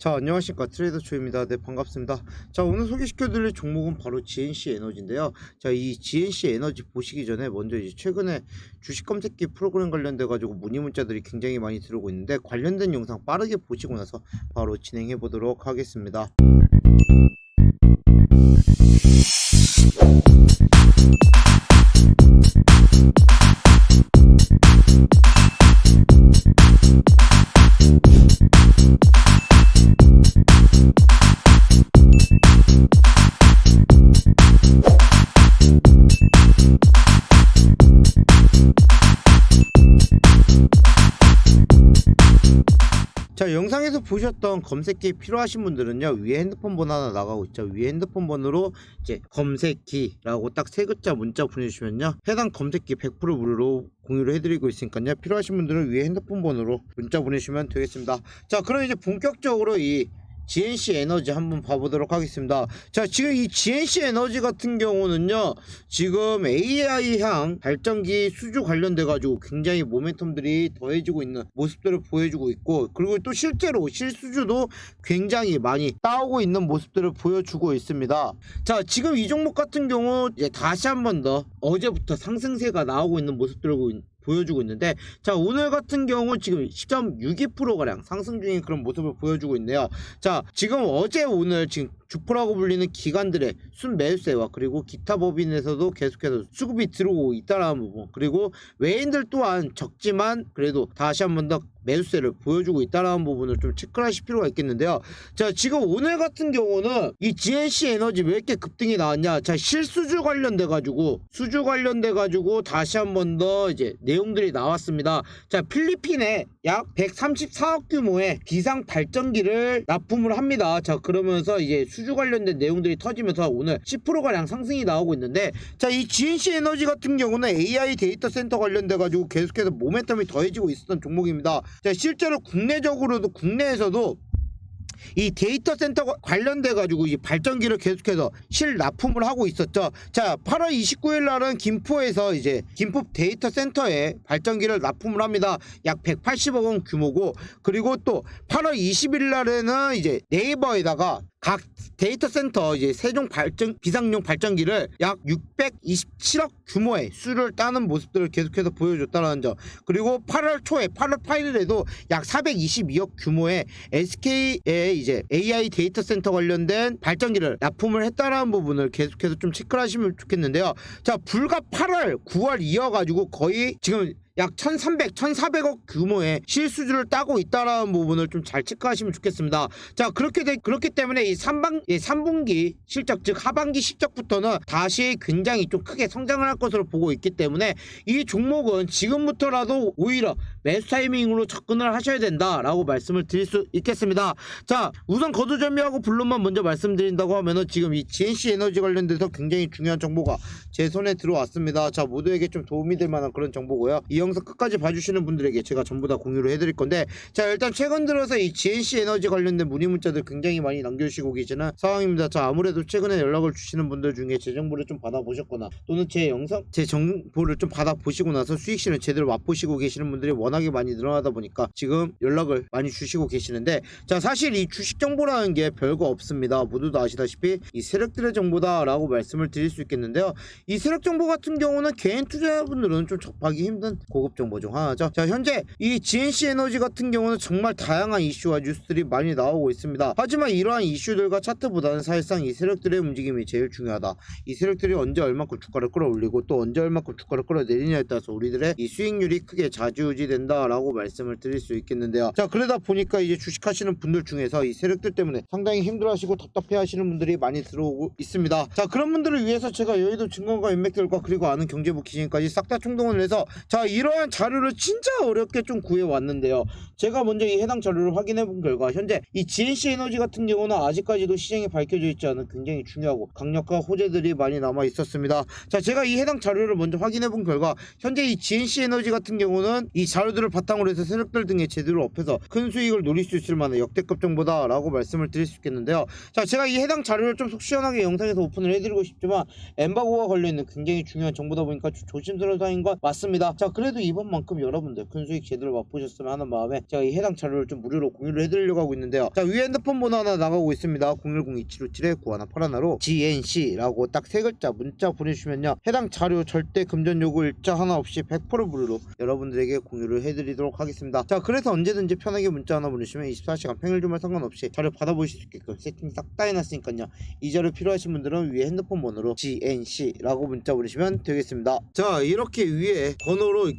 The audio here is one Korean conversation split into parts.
자 안녕하십니까. 트레이더 초입니다. 네 반갑습니다. 자 오늘 소개시켜 드릴 종목은 바로 GNC 에너지인데요. 자 이 GNC 에너지 보시기 전에 먼저 이제 최근에 주식 검색기 프로그램 관련돼 가지고 문의 문자들이 굉장히 많이 들어오고 있는데 관련된 영상 빠르게 보시고 나서 바로 진행해 보도록 하겠습니다 보셨던 검색기 필요하신 분들은요 위에 핸드폰 번호 하나 나가고 있죠. 위에 핸드폰 번호로 이제 검색기라고 딱 세 글자 문자 보내주시면요 해당 검색기 100% 무료로 공유를 해드리고 있으니까요 필요하신 분들은 위에 핸드폰 번호로 문자 보내시면 되겠습니다. 자 그럼 이제 본격적으로 이 GNC 에너지 한번 봐보도록 하겠습니다. 자, 지금 이 GNC 에너지 같은 경우는요, 지금 AI향 발전기 수주 관련돼 가지고 굉장히 모멘텀들이 더해지고 있는 모습들을 보여주고 있고, 그리고 또 실제로 실수주도 굉장히 많이 따오고 있는 모습들을 보여주고 있습니다. 자, 지금 이 종목 같은 경우 이제 다시 한 번 더 어제부터 상승세가 나오고 있는 모습들을 보- 보여주고 있는데 자 오늘 같은 경우 지금 10.62%가량 상승 중인 그런 모습을 보여주고 있네요. 자 지금 어제 오늘 지금 주포라고 불리는 기관들의 순매수세와 그리고 기타 법인에서도 계속해서 수급이 들어오고 있다라는 부분 그리고 외인들 또한 적지만 그래도 다시 한 번 더 매수세를 보여주고 있다라는 부분을 좀 체크를 하실 필요가 있겠는데요. 자 지금 오늘 같은 경우는 이 GNC 에너지 왜 이렇게 급등이 나왔냐? 자 실수주 관련돼 가지고 수주 관련돼 가지고 다시 한 번 더 이제 내용들이 나왔습니다. 자 필리핀에 약 134억 규모의 비상 발전기를 납품을 합니다. 자 그러면서 이제 수주 관련된 내용들이 터지면서 오늘 10%가량 상승이 나오고 있는데 자 이 GNC 에너지 같은 경우는 AI 데이터 센터 관련돼 가지고 계속해서 모멘텀이 더해지고 있었던 종목입니다 자 실제로 국내적으로도 국내에서도 이 데이터 센터 관련돼 가지고 이 발전기를 계속해서 실납품을 하고 있었죠. 자, 8월 29일 날은 김포에서 이제 김포 데이터 센터에 발전기를 납품을 합니다. 약 180억 원 규모고 그리고 또 8월 20일 날에는 이제 네이버에다가 각 데이터 센터 이제 세종 발전 비상용 발전기를 약 627억 규모의 수를 따는 모습들을 계속해서 보여줬다는 점. 그리고 8월 초에 8월 8일에도 약 422억 규모의 SK의 이제 AI 데이터 센터 관련된 발전기를 납품을 했다라는 부분을 계속해서 좀 체크를 하시면 좋겠는데요. 자, 불과 8월, 9월 이어 가지고 거의 지금 약 1,300, 1,400억 규모의 실수주를 따고 있다라는 부분을 좀 잘 체크하시면 좋겠습니다. 자, 그렇게 되, 그렇기 때문에 이 3반, 예, 3분기 실적, 즉 하반기 실적부터는 다시 굉장히 좀 크게 성장을 할 것으로 보고 있기 때문에 이 종목은 지금부터라도 오히려 매수 타이밍으로 접근을 하셔야 된다라고 말씀을 드릴 수 있겠습니다. 자, 우선 거두절미하고 블룸만 먼저 말씀드린다고 하면은 지금 이 GNC 에너지 관련돼서 굉장히 중요한 정보가 제 손에 들어왔습니다. 자, 모두에게 좀 도움이 될 만한 그런 정보고요. 이영 상 끝까지 봐주시는 분들에게 제가 전부 다 공유를 해드릴 건데, 자, 일단 최근 들어서 이 GNC 에너지 관련된 문의 문자들 굉장히 많이 남겨주시고 계시는 상황입니다. 자, 아무래도 최근에 연락을 주시는 분들 중에 제 정보를 좀 받아보셨거나 또는 제 영상, 제 정보를 좀 받아보시고 나서 수익 실현 제대로 맛보시고 계시는 분들이 워낙에 많이 늘어나다 보니까 지금 연락을 많이 주시고 계시는데, 자, 사실 이 주식 정보라는 게 별거 없습니다. 모두 다 아시다시피 이 세력들의 정보다라고 말씀을 드릴 수 있겠는데요. 이 세력 정보 같은 경우는 개인 투자자분들은 좀 접하기 힘든 고급 정보 중 하나죠. 자, 현재 이 GNC 에너지 같은 경우는 정말 다양한 이슈와 뉴스들이 많이 나오고 있습니다. 하지만 이러한 이슈들과 차트보다는 사실상 이 세력들의 움직임이 제일 중요하다. 이 세력들이 언제 얼마큼 주가를 끌어올리고 또 언제 얼마큼 주가를 끌어내리냐에 따라서 우리들의 이 수익률이 크게 좌지우지된다라고 말씀을 드릴 수 있겠는데요. 자, 그러다 보니까 이제 주식하시는 분들 중에서 이 세력들 때문에 상당히 힘들어하시고 답답해하시는 분들이 많이 들어오고 있습니다. 자, 그런 분들을 위해서 제가 여의도 증권가 인맥들과 그리고 아는 경제부 기신까지 싹 다 총동원을 해서 자이 러한 자료를 진짜 어렵게 좀 구해 왔는데요. 제가 먼저 이 해당 자료를 확인해 본 결과 현재 이 GNC 에너지 같은 경우는 아직까지도 시장에 밝혀져 있지 않은 굉장히 중요하고 강력한 호재들이 많이 남아 있었습니다. 자 제가 이 해당 자료를 먼저 확인해 본 결과 현재 이 GNC 에너지 같은 경우는 이 자료들을 바탕으로 해서 세력들 등에 제대로 업해서 큰 수익을 노릴 수 있을 만한 역대급 정보다라고 말씀을 드릴 수 있겠는데요. 자 제가 이 해당 자료를 좀 속 시원하게 영상에서 오픈을 해드리고 싶지만 엠바고와 걸려 있는 굉장히 중요한 정보다 보니까 좀 조심스러운 사인 건 맞습니다. 자 그래서 그래도 이번만큼 여러분들 큰 수익 제대로 맛보셨으면 하는 마음에 제가 이 해당 자료를 좀 무료로 공유를 해드리려고 하고 있는데요. 자 위에 핸드폰 번호 하나 나가고 있습니다. 010-2757-9181로 GNC라고 딱 세 글자 문자 보내주시면요. 해당 자료 절대 금전 요구 일자 하나 없이 100% 무료로 여러분들에게 공유를 해드리도록 하겠습니다. 자 그래서 언제든지 편하게 문자 하나 보내주시면 24시간 평일 주말 상관없이 자료 받아보실 수 있게끔 세팅 싹 다 해놨으니까요. 이 자료 필요하신 분들은 위에 핸드폰 번호로 GNC라고 문자 보내시면 되겠습니다. 자 이렇게 위에 번호로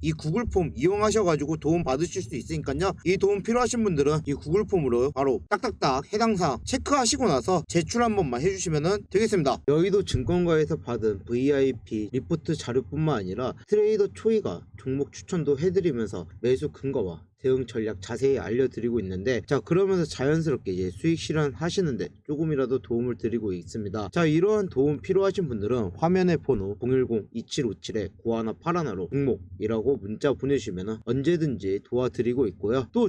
이 구글 폼 이용하셔가지고 도움 받으실 수 있으니까요. 이 도움 필요하신 분들은 이 구글 폼으로 바로 딱딱딱 해당 사항 체크하시고 나서 제출 한 번만 해주시면 되겠습니다. 여의도 증권가에서 받은 VIP 리포트 자료뿐만 아니라 트레이더 초이가 종목 추천도 해드리면서 매수 근거와 대응 전략 자세히 알려드리고 있는데 자 그러면서 자연스럽게 이제 수익 실현 하시는데 조금이라도 도움을 드리고 있습니다 자 이러한 도움 필요하신 분들은 화면의 번호 010-2757-9181로 종목이라고 문자 보내주시면 언제든지 도와드리고 있고요. 또